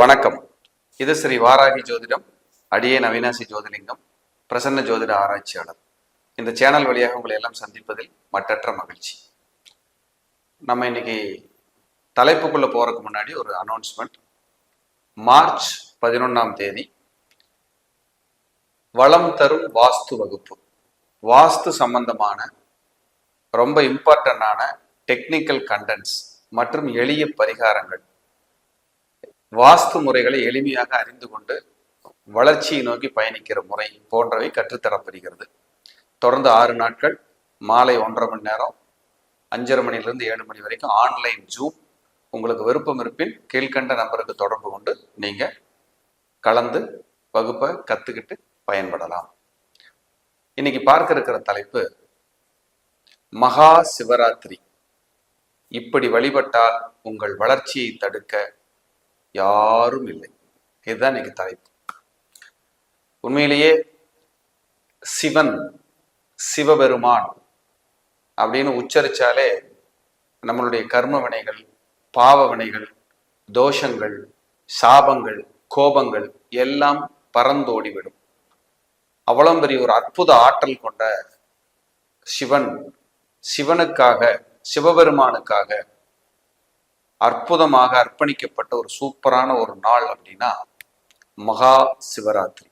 வணக்கம். இது ஸ்ரீ வாராகி ஜோதிடம் அடியே நவீனாசி ஜோதிலிங்கம் பிரசன்ன ஜோதிட ஆராய்ச்சியாளர். இந்த சேனல் வழியாக உங்களை எல்லாம் சந்திப்பதில் மட்டற்ற மகிழ்ச்சி. நம்ம இன்னைக்கு தலைப்புக்குள்ள போறதுக்கு முன்னாடி ஒரு அனௌன்ஸ்மெண்ட் மார்ச் பதினொன்றாம் தேதி வளம் தரும் வாஸ்து வகுப்பு. வாஸ்து சம்பந்தமான ரொம்ப இம்பார்ட்டண்டான டெக்னிக்கல் கண்டென்ட்ஸ் மற்றும் எளிய பரிகாரங்கள் வாஸ்து முறைகளை எளிமையாக அறிந்து கொண்டு வளர்ச்சியை நோக்கி பயணிக்கிற முறை போன்றவை கற்றுத்தரப்படுகிறது. தொடர்ந்து ஆறு நாட்கள் மாலை ஒன்றரை மணி நேரம் அஞ்சரை மணிலிருந்து ஏழு மணி வரைக்கும் ஆன்லைன் ஜூம். உங்களுக்கு விருப்பம் இருப்பின் கீழ்கண்ட நம்பருக்கு தொடர்பு கொண்டு நீங்கள் கலந்து வகுப்பை கற்றுக்கிட்டு பயன்படலாம். இன்னைக்கு பார்க்க இருக்கிற தலைப்பு மகா சிவராத்திரி. இப்படி வழிபட்டால் உங்கள் வளர்ச்சியை தடுக்க யாரும் இல்லை. இதுதான் இன்னைக்கு தலைப்பு. உண்மையிலேயே சிவன் சிவபெருமான் அப்படின்னு உச்சரிச்சாலே நம்மளுடைய கர்ம வினைகள் பாவ வினைகள் தோஷங்கள் சாபங்கள் கோபங்கள் எல்லாம் பறந்தோடிவிடும். அவ்வளோ பெரிய ஒரு அற்புத ஆற்றல் கொண்ட சிவன் சிவனுக்காக சிவபெருமானுக்காக அற்புதமாக அர்ப்பணிக்கப்பட்ட ஒரு சூப்பரான ஒரு நாள் அப்படின்னா மகா சிவராத்திரி.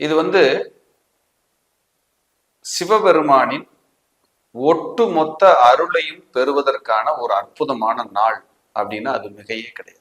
இது வந்து சிவபெருமானின் ஒட்டுமொத்த அருளையும் பெறுவதற்கான ஒரு அற்புதமான நாள் அப்படின்னா அது மிகையே கிடையாது.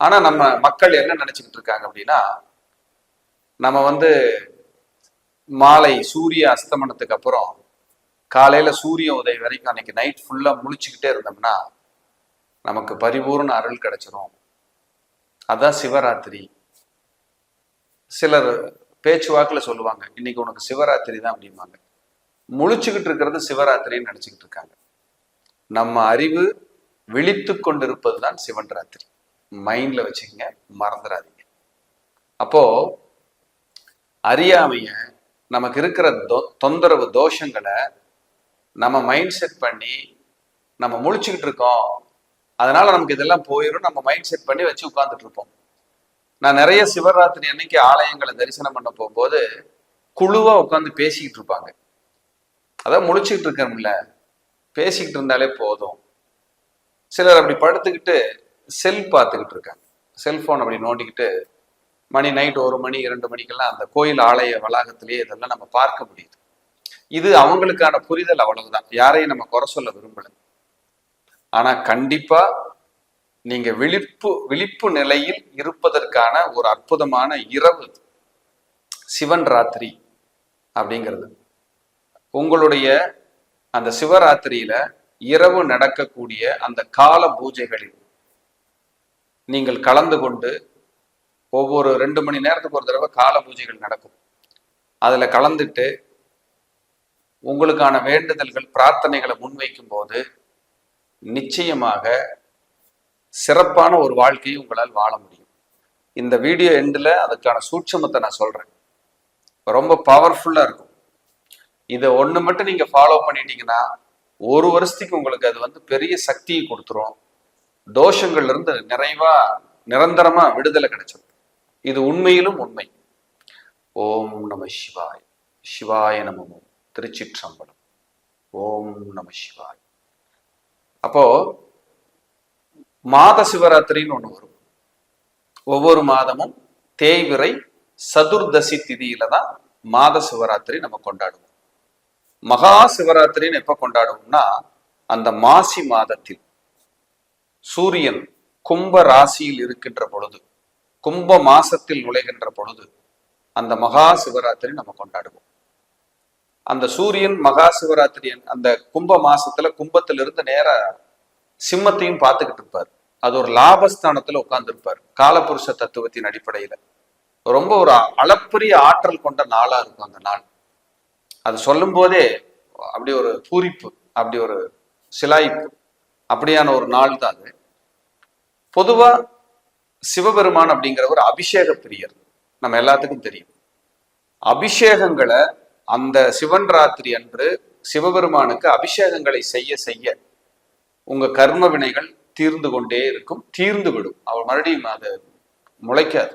ஆனா நம்ம மக்கள் என்ன நினைச்சுக்கிட்டு இருக்காங்க அப்படின்னா நம்ம வந்து மாலை சூரிய அஸ்தமனத்துக்கு அப்புறம் காலையில சூரிய உதயம் வரைக்கும் அன்னைக்கு நைட் ஃபுல்லா முழிச்சுக்கிட்டே இருந்தோம்னா நமக்கு பரிபூர்ண அருள் கிடைச்சிரும். அதான் சிவராத்திரி. சிலர் பேச்சுவாக்கில் சொல்லுவாங்க இன்னைக்கு உனக்கு சிவராத்திரி தான் அப்படிம்பாங்க. முழிச்சுக்கிட்டு இருக்கிறது சிவராத்திரின்னு நினச்சிக்கிட்டு இருக்காங்க. நம்ம அறிவு விழித்து கொண்டிருப்பது தான் சிவன் ராத்திரி. மைண்ட்ல வச்சுக்கங்க மறந்துடாதீங்க. அப்போ அறியாமைய நமக்கு இருக்கிற தொ- தொந்தரவு தோஷங்களை நம்ம மைண்ட் செட் பண்ணி நம்ம முழிச்சுக்கிட்டு இருக்கோம். அதனால நமக்கு இதெல்லாம் போயிடும் நம்ம மைண்ட் செட் பண்ணி வச்சு உட்காந்துட்டு இருப்போம். நான் நிறைய சிவராத்திரி அன்னைக்கு ஆலயங்களை தரிசனம் பண்ண போகும்போது குழுவா உட்காந்து பேசிக்கிட்டு இருப்பாங்க. அதான் முழிச்சுக்கிட்டு இருக்கோம்ல பேசிக்கிட்டு இருந்தாலே போதும். சிலர் அப்படி படுத்துக்கிட்டு செல் பார்த்துக்கிட்டு இருக்காங்க. செல்போன் அப்படி நோண்டிக்கிட்டு மணி நைட் ஒரு மணி இரண்டு மணிக்கெல்லாம் அந்த கோயில் ஆலய வளாகத்திலேயே இதெல்லாம் நம்ம பார்க்க முடியுது. இது அவங்களுக்கான புரிதல் அவ்வளவுதான். யாரையும் நம்ம குறை சொல்ல விரும்பல. ஆனா கண்டிப்பா நீங்க விழிப்பு விழிப்பு நிலையில் இருப்பதற்கான ஒரு அற்புதமான இரவு சிவன் ராத்திரி அப்படிங்கிறது. உங்களுடைய அந்த சிவராத்திரியில இரவு நடக்கக்கூடிய அந்த கால பூஜைகளில் நீங்கள் கலந்து கொண்டு ஒவ்வொரு ரெண்டு மணி நேரத்துக்கு ஒரு தடவை கால பூஜைகள் நடக்கும். அதுல கலந்துட்டு உங்களுக்கான வேண்டுதல்கள் பிரார்த்தனைகளை முன்வைக்கும் போது நிச்சயமாக சிறப்பான ஒரு வாழ்க்கையை உங்களால் வாழ முடியும். இந்த வீடியோ எண்டில் அதுக்கான சூட்சமத்தை நான் சொல்கிறேன் ரொம்ப பவர்ஃபுல்லாக இருக்கும். இதை ஒன்று மட்டும் நீங்கள் ஃபாலோ பண்ணிட்டீங்கன்னா ஒரு வருஷத்துக்கு உங்களுக்கு அது வந்து பெரிய சக்தியை கொடுத்துரும். தோஷங்கள்லேருந்து நிறைவாக நிரந்தரமாக விடுதலை கிடைச்சிடும் இது உண்மையிலும் உண்மை. ஓம் நம சிவாய் சிவாய நமமோ திருச்சிற்றம்பலம். ஓம் நம சிவாய். அப்போ மாத சிவராத்திரின்னு ஒன்று வரும். ஒவ்வொரு மாதமும் தேய்விரை சதுர்தசி திதியில தான் மாத சிவராத்திரி நம்ம கொண்டாடுவோம். மகா சிவராத்திரின்னு எப்ப கொண்டாடுவோம்னா அந்த மாசி மாதத்தில் சூரியன் கும்ப ராசியில் இருக்கின்ற பொழுது கும்ப மாசத்தில் நுழைகின்ற பொழுது அந்த மகா சிவராத்திரி நம்ம கொண்டாடுவோம். அந்த சூரியன் மகா சிவராத்திரி அந்த கும்ப மாசத்துல கும்பத்திலிருந்து நேர சிம்மத்தையும் பார்த்துக்கிட்டு இருப்பார். அது ஒரு லாபஸ்தானத்துல உட்கார்ந்துருப்பார். காலபுருஷ தத்துவத்தின் அடிப்படையில. ரொம்ப ஒரு அளப்பரிய ஆற்றல் கொண்ட நாளா இருக்கும் அந்த நாள். அது சொல்லும் போதே அப்படி ஒரு பூரிப்பு அப்படி ஒரு சிலாய்ப்பு. அப்படியான ஒரு நாள் தான் அது. பொதுவா சிவபெருமான் அப்படிங்கிறவர் அபிஷேக பிரியர். நம்ம எல்லாத்துக்கும் தெரியும். அபிஷேகங்களை அந்த சிவன் ராத்திரி அன்று சிவபெருமானுக்கு அபிஷேகங்களை செய்ய செய்ய உங்க கர்ம வினைகள் தீர்ந்து கொண்டே இருக்கும் தீர்ந்து விடும். அவர் மறுபடியும் அது முளைக்காது.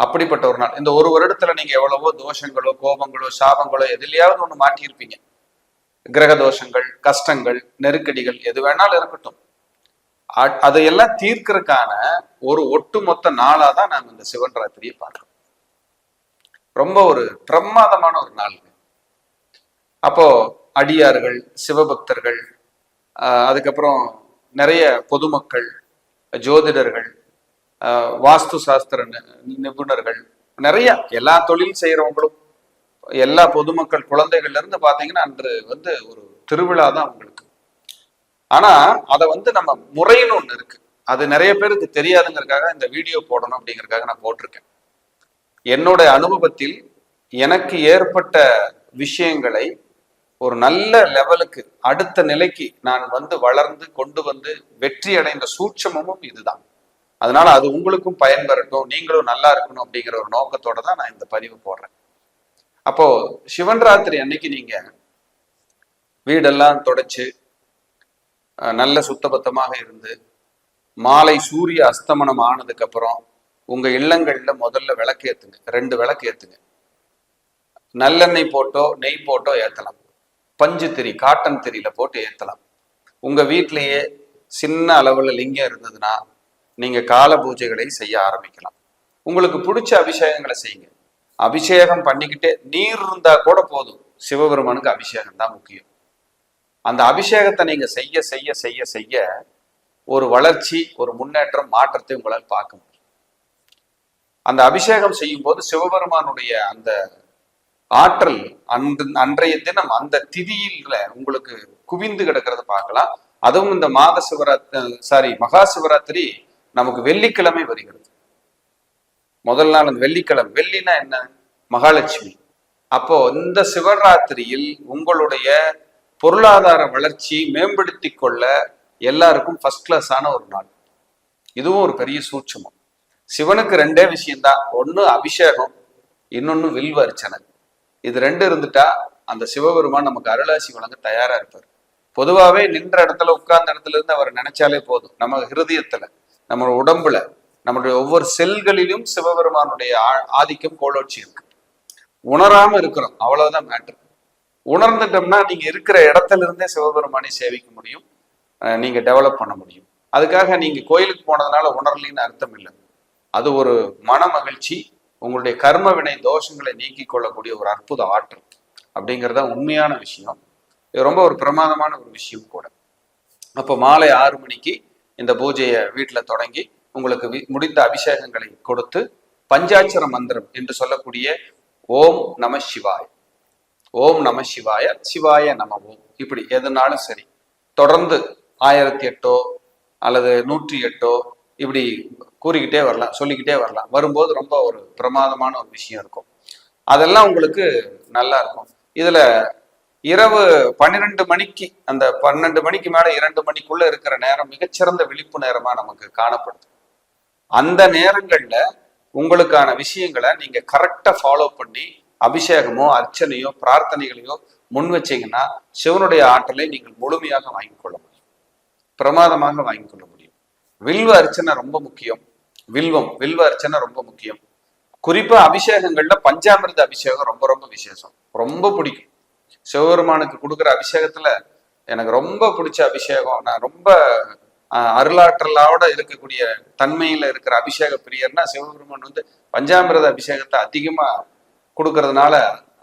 அப்படிப்பட்ட ஒரு நாள். இந்த ஒரு வருடத்துல நீங்க எவ்வளவோ தோஷங்களோ கோபங்களோ சாபங்களோ எதுலையாவது ஒண்ணு மாட்டியிருப்பீங்க. கிரக தோஷங்கள் கஷ்டங்கள் நெருக்கடிகள் எது வேணாலும் இருக்கட்டும். அதையெல்லாம் தீர்க்கறதுக்கான ஒரு ஒட்டுமொத்த நாளாதான் தான் இந்த சிவன் ராத்திரியை பார்க்கிறோம். ரொம்ப ஒரு பிரமாதமான ஒரு நாள் அப்போ அடியார்கள் சிவபக்தர்கள் ஆஹ் அதுக்கப்புறம் நிறைய பொதுமக்கள் ஜோதிடர்கள் ஆஹ் வாஸ்து சாஸ்திர நி- நிபுணர்கள் நிறைய எல்லா தொழில் செய்யறவங்களும் எல்லா பொதுமக்கள் குழந்தைகள்ல இருந்து பாத்தீங்கன்னா அன்று வந்து ஒரு திருவிழா தான் அவங்களுக்கு. ஆனா அதை வந்து நம்ம முறைன்னு ஒண்ணு இருக்கு. அது நிறைய பேருக்கு தெரியாதுங்கிறதுக்காக இந்த வீடியோ போடணும் அப்படிங்கறக்காக நான் போட்டிருக்கேன். என்னோட அனுபவத்தில் எனக்கு ஏற்பட்ட விஷயங்களை ஒரு நல்ல லெவலுக்கு அடுத்த நிலைக்கு நான் வந்து வளர்ந்து கொண்டு வந்து வெற்றி அடைந்த சூட்சமும் இதுதான். அதனால அது உங்களுக்கும் பயன்பெறட்டும் நீங்களும் நல்லா இருக்கணும் அப்படிங்கிற ஒரு நோக்கத்தோட தான் நான் இந்த பதிவு போடுறேன். அப்போ சிவன் ராத்திரி அன்னைக்கு நீங்க வீடெல்லாம் தொடச்சு நல்ல சுத்தபத்தமாக இருந்து மாலை சூரிய அஸ்தமனம் ஆனதுக்கு அப்புறம் உங்க இல்லங்கள்ல முதல்ல விளக்கு ஏத்துங்க. ரெண்டு விளக்கு ஏத்துங்க. நல்லெண்ணெய் போட்டோ நெய் போட்டோ ஏத்தலாம். பஞ்சு திரி காட்டன் திரியில போட்டு ஏத்தலாம். உங்க வீட்டிலேயே சின்ன அளவுல லிங்கம் இருந்ததுன்னா நீங்க கால பூஜைகளை செய்ய ஆரம்பிக்கலாம். உங்களுக்கு பிடிச்ச அபிஷேகங்களை செய்யுங்க. அபிஷேகம் பண்ணிக்கிட்டே நீர் இருந்தா கூட போதும். சிவபெருமானுக்கு அபிஷேகம் தான் முக்கியம். அந்த அபிஷேகத்தை நீங்க செய்ய செய்ய செய்ய செய்ய ஒரு வளர்ச்சி ஒரு முன்னேற்றம் மாற்றத்தை உங்களால் பார்க்க முடியும். அந்த அபிஷேகம் செய்யும் போது சிவபெருமானுடைய அந்த ஆற்றல் அன்று அன்றைய தினம் அந்த திதியில உங்களுக்கு குவிந்து கிடக்கிறத பார்க்கலாம். அதுவும் இந்த மாத சிவராத்திரி சாரி மகா சிவராத்திரி நமக்கு வெள்ளிக்கிழமை வருகிறது. முதல் நாள் அந்த வெள்ளிக்கிழமை வெள்ளினா என்ன? மகாலட்சுமி. அப்போ இந்த சிவராத்திரியில் உங்களுடைய பொருளாதார வளர்ச்சி மேம்படுத்தி கொள்ள எல்லாருக்கும் ஃபர்ஸ்ட் கிளாஸான ஒரு நாள். இதுவும் ஒரு பெரிய சூட்சமம். சிவனுக்கு ரெண்டே விஷயம்தான். ஒண்ணு அபிஷேகம் இன்னொன்னு வில்வ அர்ச்சனை இது ரெண்டு இருந்துட்டா அந்த சிவபெருமான் நமக்கு அருளாசி வழங்க தயாரா இருப்பார். பொதுவாவே நின்ற இடத்துல உட்கார்ந்த இடத்துல இருந்து அவர் நினைச்சாலே போதும். நம்ம ஹிருதயத்துல நம்ம உடம்புல நம்மளுடைய ஒவ்வொரு செல்களிலும் சிவபெருமானுடைய ஆதிக்கம் கோலோட்சி இருக்கு. உணராம இருக்கிறோம். அவ்வளவுதான் மேட்ரு உணர்ந்துட்டோம்னா நீங்க இருக்கிற இடத்துல இருந்தே சிவபெருமானை சேவிக்க முடியும். நீங்க டெவலப் பண்ண முடியும். அதுக்காக நீங்க கோயிலுக்கு போனதுனால உணரலின்னு அர்த்தம் இல்லை. அது ஒரு மன மகிழ்ச்சி உங்களுடைய கர்ம வினை தோஷங்களை நீக்கிக் கொள்ளக்கூடிய ஒரு அற்புத ஆற்றல் அப்படிங்கிறது உண்மையான விஷயம். இது ரொம்ப ஒரு பிரமாதமான ஒரு விஷயம் கூட. அப்போ மாலை ஆறு மணிக்கு இந்த பூஜையை வீட்டில் தொடங்கி உங்களுக்கு வி- முடிந்த அபிஷேகங்களை கொடுத்து பஞ்சாட்சர மந்திரம் என்று சொல்லக்கூடிய ஓம் நம சிவாய். ஓம் நம சிவாய சிவாய நம ஓம். இப்படி எதுனாலும் சரி. தொடர்ந்து ஆயிரத்தி எட்டோ அல்லது நூற்றி எட்டோ இப்படி கூறிக்கிட்டே வரலாம் சொல்லிக்கிட்டே வரலாம். வரும்போது ரொம்ப ஒரு பிரமாதமான ஒரு விஷயம் இருக்கும். அதெல்லாம் உங்களுக்கு நல்லா இருக்கும். இதுல இரவு பன்னிரெண்டு மணிக்கு அந்த பன்னெண்டு மணிக்கு மேல இரண்டு மணிக்குள்ள இருக்கிற நேரம் மிகச்சிறந்த விழிப்பு நேரமா நமக்கு காணப்படுது. அந்த நேரங்கள்ல உங்களுக்கான விஷயங்களை நீங்க கரெக்டா ஃபாலோ பண்ணி அபிஷேகமோ அர்ச்சனையோ பிரார்த்தனைகளையோ முன் வச்சீங்கன்னா சிவனுடைய ஆற்றலை நீங்கள் முழுமையாக வாங்கிக் கொள்ள முடியும். பிரமாதமாக வாங்கிக் கொள்ள முடியும். வில்வ அர்ச்சனை ரொம்ப முக்கியம். வில்வம் வில்வ அர்ச்சனை ரொம்ப முக்கியம். குறிப்பா அபிஷேகங்கள்ல பஞ்சாமிர்த அபிஷேகம் ரொம்ப ரொம்ப விசேஷம். ரொம்ப பிடிக்கும். சிவபெருமானுக்கு கொடுக்குற அபிஷேகத்துல எனக்கு ரொம்ப பிடிச்ச அபிஷேகம். நான் ரொம்ப அருளாற்றலோட இருக்கக்கூடிய தன்மையில இருக்கிற அபிஷேக பிரியர்னா சிவபெருமான் வந்து பஞ்சாமிரத அபிஷேகத்தை அதிகமா கொடுக்கறதுனால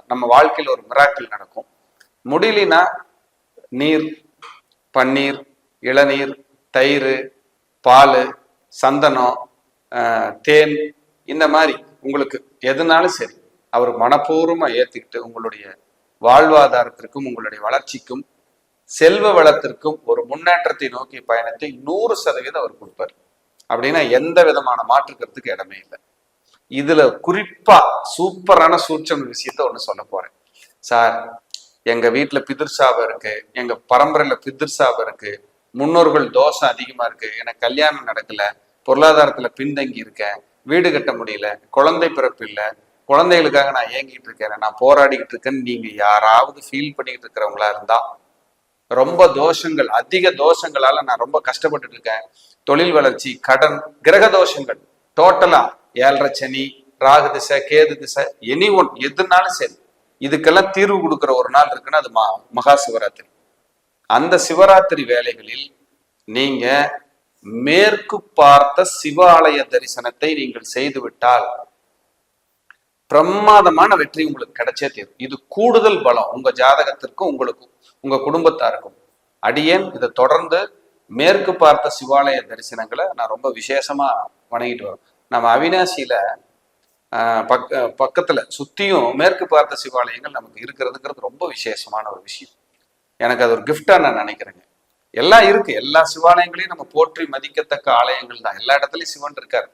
நம்ம வாழ்க்கையில ஒரு மிராக்கிள் நடக்கும். முடியலனா நீர் பன்னீர் இளநீர் தயிர் பால் சந்தனம் தேன் இந்த மாதிரி உங்களுக்கு எதுனாலும் சரி அவர் மனப்பூர்வமா ஏத்துக்கிட்டு உங்களுடைய வாழ்வாதாரத்திற்கும் உங்களுடைய வளர்ச்சிக்கும் செல்வ வளத்திற்கும் ஒரு முன்னேற்றத்தை நோக்கி பயணத்தை நூறு சதவீதம் அவர் கொடுப்பார். அப்படின்னா எந்த விதமான மாற்று கருத்துக்கு இடமே இல்லை. இதுல குறிப்பா சூப்பரான சூட்சம் விஷயத்த ஒண்ணு சொல்ல போறேன். சார் எங்க வீட்டுல பிதிர் சாபம் இருக்கு எங்க பரம்பரையில பிதிர் சாபம் இருக்கு முன்னோர்கள் தோஷம் அதிகமா இருக்கு எனக்கு கல்யாணம் நடக்கல பொருளாதாரத்துல பின்தங்கி இருக்கேன். வீடு கட்ட முடியல. குழந்தை பிறப்பு இல்ல. குழந்தைகளுக்காக நான் ஏங்கிட்டு இருக்கேன். நான் போராடிக்கிட்டு இருக்கேன்னு நீங்க யாராவது ஃபீல் பண்ணிக்கிட்டு இருக்கிறவங்களா இருந்தா ரொம்ப தோஷங்கள் அதிக தோஷங்களால நான் ரொம்ப கஷ்டப்பட்டுட்டு இருக்கேன். தொழில் வளர்ச்சி கடன் கிரக தோஷங்கள். டோட்டலா ஏழரை சனி ராகு திசை கேது திசை எனி ஒன் எதுனாலும் சரி. இதுக்கெல்லாம் தீர்வு கொடுக்கிற ஒரு நாள் இருக்குன்னா அது மா மகா சிவராத்திரி. அந்த சிவராத்திரி வேலைகளில் நீங்க மேற்கு பார்த்த சிவாலய தரிசனத்தை நீங்கள் செய்துவிட்டால் பிரமாதமான வெற்றி உங்களுக்கு கிடைச்சே தீரும். இது கூடுதல் பலம். உங்க ஜாதகத்திற்கும் உங்களுக்கும் உங்க குடும்பத்தாருக்கும். அடியேன் இதை தொடர்ந்து மேற்கு பார்த்த சிவாலய தரிசனங்களை நான் ரொம்ப விசேஷமா வணங்கிட்டு வரோம். நம்ம அவினாசியில ஆஹ், பக்க பக்கத்துல சுத்தியும் மேற்கு பார்த்த சிவாலயங்கள் நமக்கு இருக்கிறதுங்கிறது ரொம்ப விசேஷமான ஒரு விஷயம். எனக்கு அது ஒரு கிஃப்டா நான் நினைக்கிறேங்க. எல்லாம் இருக்கு. எல்லா சிவாலயங்களையும் நம்ம போற்றி மதிக்கத்தக்க ஆலயங்கள் தான். எல்லா இடத்துலயும் சிவன் இருக்கார்.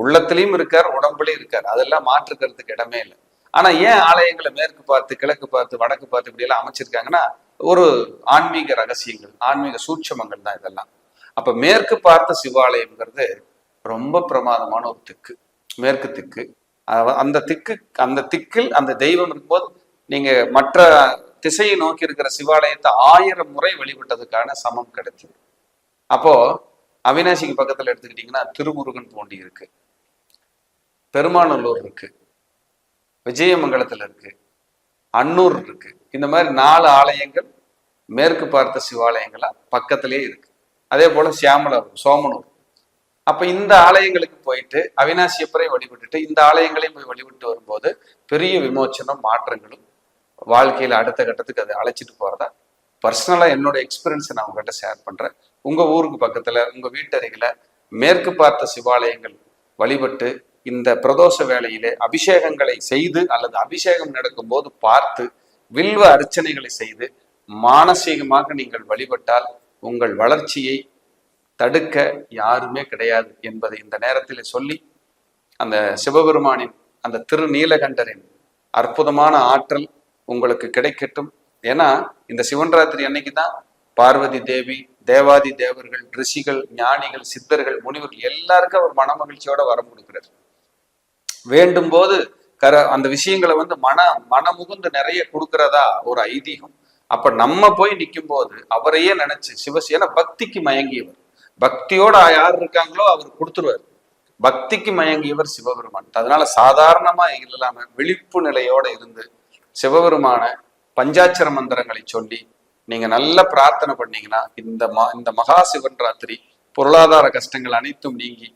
உள்ளத்திலையும் இருக்கார் உடம்புலையும் இருக்கார். அதெல்லாம் மாற்றுக்கிறதுக்கு இடமே இல்லை. ஆனா ஏன் ஆலயங்களை மேற்கு பார்த்து கிழக்கு பார்த்து வடக்கு பார்த்து இப்படி எல்லாம் அமைச்சிருக்காங்கன்னா ஒரு ஆன்மீக ரகசியங்கள் ஆன்மீக சூட்சமங்கள் தான் இதெல்லாம். அப்ப மேற்கு பார்த்த சிவாலயம்ங்கிறது ரொம்ப பிரமாதமான ஒரு திக்கு. மேற்கு திக்கு. அந்த திக்கு அந்த திக்கில் அந்த தெய்வம் இருக்கும்போது நீங்க மற்ற திசையை நோக்கி இருக்கிற சிவாலயத்தை ஆயிரம் முறை வழிபட்டதுக்கான சமம் கிடைச்சது அப்போ அவினாசிக்கு பக்கத்துல எடுத்துக்கிட்டீங்கன்னா திருமுருகன் பூண்டி இருக்கு. பெருமாநல்லூர் இருக்கு. விஜயமங்கலத்துல இருக்கு. அன்னூர் இருக்கு. இந்த மாதிரி நாலு ஆலயங்கள் மேற்கு பார்த்த சிவாலயங்களா பக்கத்திலே இருக்கு. அதே போல சியாமலூர் சோமனூர். அப்ப இந்த ஆலயங்களுக்கு போயிட்டு அவினாசியப்பரை வழிபட்டுட்டு இந்த ஆலயங்களையும் போய் வழிபட்டு வரும்போது பெரிய விமோச்சனம் மாற்றங்களும் வாழ்க்கையில அடுத்த கட்டத்துக்கு அதை அழைச்சிட்டு போறதா? பர்சனலா என்னோட எக்ஸ்பீரியன்ஸை நான் உங்ககிட்ட ஷேர் பண்றேன். உங்க ஊருக்கு பக்கத்துல உங்க வீட்டருகில மேற்கு பார்த்த சிவாலயங்கள் வழிபட்டு இந்த பிரதோஷ வேலையிலே அபிஷேகங்களை செய்து அல்லது அபிஷேகம் நடக்கும்போது பார்த்து வில்வ அர்ச்சனைகளை செய்து மானசீகமாக நீங்கள் வழிபட்டால் உங்கள் வளர்ச்சியை தடுக்க யாருமே கிடையாது என்பதை இந்த நேரத்தில் சொல்லி அந்த சிவபெருமானின் அந்த திருநீலகண்டரின் அற்புதமான ஆற்றல் உங்களுக்கு கிடைக்கட்டும். ஏன்னா இந்த சிவன்ராத்திரி அன்னைக்கு தான் பார்வதி தேவி தேவாதி தேவர்கள் ரிஷிகள் ஞானிகள் சித்தர்கள் முனிவர்கள் எல்லாருக்கும் அவர் மன மகிழ்ச்சியோட வரம் கொடுக்கிறார். வேண்டும் போது கர அந்த விஷயங்களை வந்து மன மனமுகுந்து நிறைய கொடுக்கறதா ஒரு ஐதீகம். அப்ப நம்ம போய் நிற்கும் போது அவரையே நினைச்சு சிவசேனா பக்திக்கு மயங்கியவர். பக்தியோட யார் இருக்காங்களோ அவர் கொடுத்துருவார். பக்திக்கு மயங்கியவர் சிவபெருமான். அதனால சாதாரணமா இல்லாம விழிப்பு நிலையோட இருந்து சிவபெருமான பஞ்சாட்சர மந்திரங்களை சொல்லி நீங்க நல்ல பிரார்த்தனை பண்ணீங்கன்னா இந்த மா இந்த மகா சிவன் ராத்திரி பொருளாதார கஷ்டங்கள் அனைத்தும் நீங்கி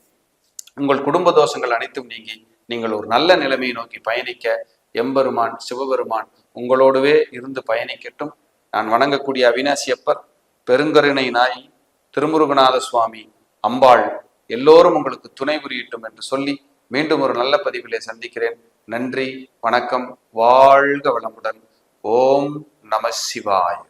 உங்கள் குடும்ப தோஷங்கள் அனைத்தும் நீங்கி நீங்கள் ஒரு நல்ல நிலைமையை நோக்கி பயணிக்க எம்பெருமான் சிவபெருமான் உங்களோடவே இருந்து பயணிக்கட்டும். நான் வணங்கக்கூடிய அவினாசி அப்பர் பெருங்கருணை நாய் திருமுருகநாத சுவாமி அம்பாள் எல்லோரும் உங்களுக்கு துணை புரியட்டும் என்று சொல்லி மீண்டும் ஒரு நல்ல பதிவிலே சந்திக்கிறேன். நன்றி வணக்கம் வாழ்க வளமுடன். ஓம் நம சிவாய்.